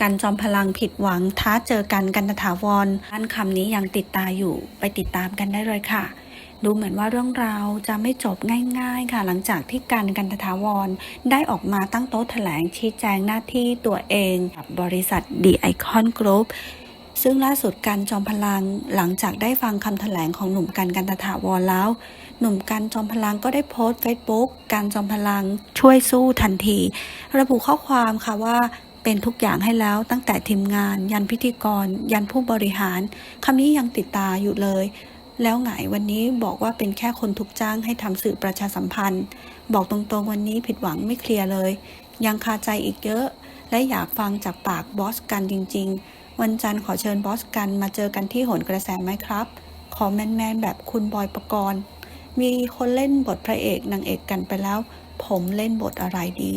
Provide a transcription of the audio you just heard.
กันจอมพลังผิดหวัง ท้าเจอกันกันตถาวรอันคำนี้ยังติดตาอยู่ไปติดตามกันได้เลยค่ะ ดูเหมือนว่าเรื่องราวจะไม่จบง่าย ๆ ค่ะ หลังจากที่กันกันตถาวร ได้ออกมาตั้งโต๊ะแถลงชี้แจงหน้าที่ตัวเองกับบริษัท The Icon Group ซึ่งล่าสุดกันจอมพลังหลังจากได้ฟังคำแถลงของหนุ่มกันกันตถาวรแล้ว หนุ่มกันจอมพลังก็ได้โพสต์เฟซบุ๊กการจอมพลังช่วยสู้ทันที ระบุข้อความค่ะว่า เป็นทุกอย่างให้แล้วตั้งแต่ทีมงาน ยันพิธีกร ยันผู้บริหารคำนี้ยังติดตาอยู่เลย แล้วไงวันนี้บอกว่าเป็นแค่คนถูกจ้างให้ทำสื่อประชาสัมพันธ์ บอกตรงๆวันนี้ผิดหวังไม่เคลียร์เลย ยังคาใจอีกเยอะ และอยากฟังจากปากบอสกันจริง ๆ วันจันทร์ขอเชิญบอสกันมาเจอกันที่หนกระแสไหมครับ ขอแมนๆแบบคุณบอยประกรณ์มีคนเล่นบทพระเอกนางเอกกันไปแล้ว ผมเล่นบทอะไรดี